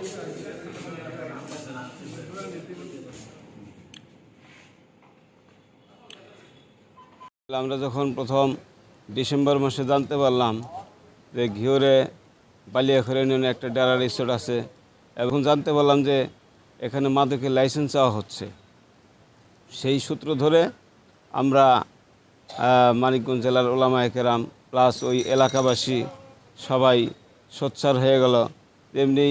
আমরা যখন প্রথম ডিসেম্বর মাসে জানতে পারলাম যে ঘিওরে বালিয়াখরে ইউনিয়নে একটা ডেরা রিসোর্ট আছে এবং জানতে পারলাম যে এখানে মাদকের লাইসেন্স চাওয়া হচ্ছে। সেই সূত্র ধরে আমরা মানিকগঞ্জ জেলার ওলামা কেরাম প্লাস ওই এলাকাবাসী সবাই সোচ্চার হয়ে গেল। তেমনি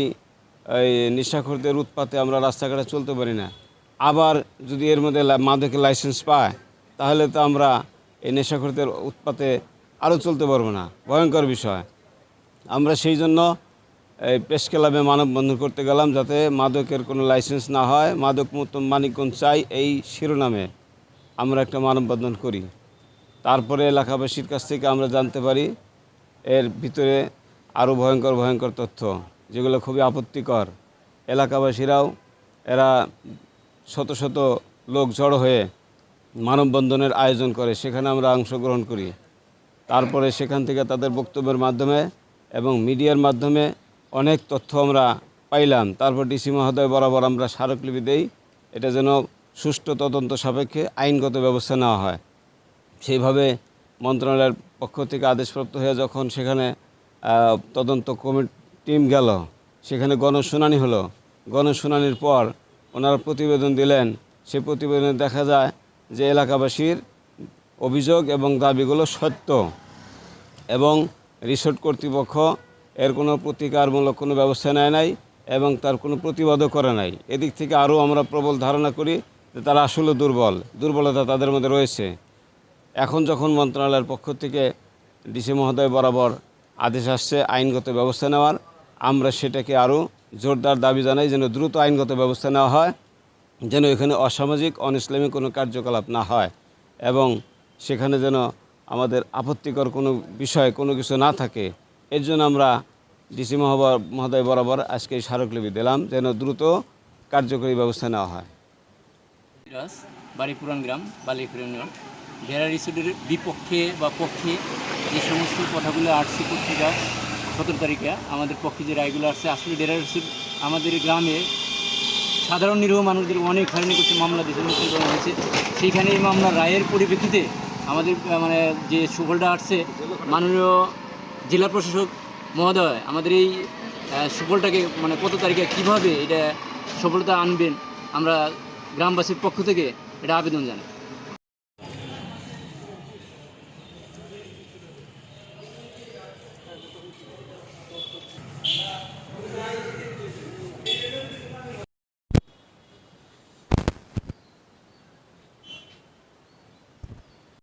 এই নেশাখোরদের উৎপাতে আমরা রাস্তাঘাটে চলতে পারি না। আবার যদি এর মধ্যে মাদকের লাইসেন্স পায়, তাহলে তো আমরা এই নেশাখোরদের উৎপাতে আরও চলতে পারব না। ভয়ঙ্কর বিষয়। আমরা সেই জন্য এই প্রেস ক্লাবে মানববন্ধন করতে গেলাম যাতে মাদকের কোনো লাইসেন্স না হয়। মাদক মুক্ত মানিকগঞ্জ চাই এই শিরোনামে আমরা একটা মানববন্ধন করি। তারপরে এলাকাবাসীর কাছ থেকে আমরা জানতে পারি, এর ভিতরে আরও ভয়ঙ্কর ভয়ঙ্কর তথ্য। যেগুলো খুবই আপত্তিকর। এলাকাবাসীরাও এরা শত শত লোক জড়ো হয়ে মানববন্ধনের আয়োজন করে, সেখানে আমরা অংশগ্রহণ করি। তারপরে সেখান থেকে তাদের বক্তব্যের মাধ্যমে এবং মিডিয়ার মাধ্যমে অনেক তথ্য আমরা পাইলাম। তারপর ডিসি মহোদয় বরাবর আমরা স্মারকলিপি দেই। এটা যেন সুষ্ঠু তদন্ত সাপেক্ষে আইনগত ব্যবস্থা নেওয়া হয়। সেইভাবে মন্ত্রণালয়ের পক্ষ থেকে আদেশপ্রাপ্ত হয়ে যখন সেখানে তদন্ত কমিটি টিম গেল। সেখানে গণশুনানি হলো। গণশুনানির পর ওনারা প্রতিবেদন দিলেন। সেই প্রতিবেদনে দেখা যায় যে এলাকাবাসীর অভিযোগ এবং দাবিগুলো সত্য এবং রিসোর্ট কর্তৃপক্ষ এর কোনো প্রতিকারমূলক কোনো ব্যবস্থা নেয় নাই এবং তার কোনো প্রতিবাদও করে নাই। এদিক থেকে আরও আমরা প্রবল ধারণা করি যে তারা আসলে দুর্বল। দুর্বলতা তাদের মধ্যে রয়েছে। এখন যখন মন্ত্রণালয়ের পক্ষ থেকে ডিসি মহোদয় বরাবর আদেশ আসছে আইনগত ব্যবস্থা নেওয়ার আমরা সেটাকে আরও জোরদার দাবি জানাই যেন দ্রুত আইনগত ব্যবস্থা নেওয়া হয়, যেন এখানে অসামাজিক অনইসলামিক কোনো কার্যকলাপ না হয় এবং সেখানে যেন আমাদের আপত্তিকর কোনো বিষয় কোনো কিছু না থাকে। এর জন্য আমরা ডিসি মহোদয় মহোদয় বরাবর আজকে এই স্মারকলিপি দিলাম যেন দ্রুত কার্যকরী ব্যবস্থা নেওয়া হয়। রাস বাড়ি পুরান গ্রাম, বালিপুর ইউনিয়ন। ভেড়া রিসোর্টের বিপক্ষে বা পক্ষে যে সমস্ত কথাগুলো আসছে পত্রিকা সতেরো তারিখে আমাদের পক্ষে যে রায়গুলো আসছে আসলে ডেরা আমাদের গ্রামে সাধারণ নিরীহ মানুষদের অনেক হয়রানি করছে, মামলা দিয়েছে করা হয়েছে সেইখানে এই মামলার রায়ের পরিপ্রেক্ষিতে আমাদের মানে যে সুফলটা আসছে, মাননীয় জেলা প্রশাসক মহোদয়, আমাদের এই সুফলটাকে মানে কত তারিখে কীভাবে এটা সফলতা আনবেন, আমরা গ্রামবাসীর পক্ষ থেকে এটা আবেদন জানাই।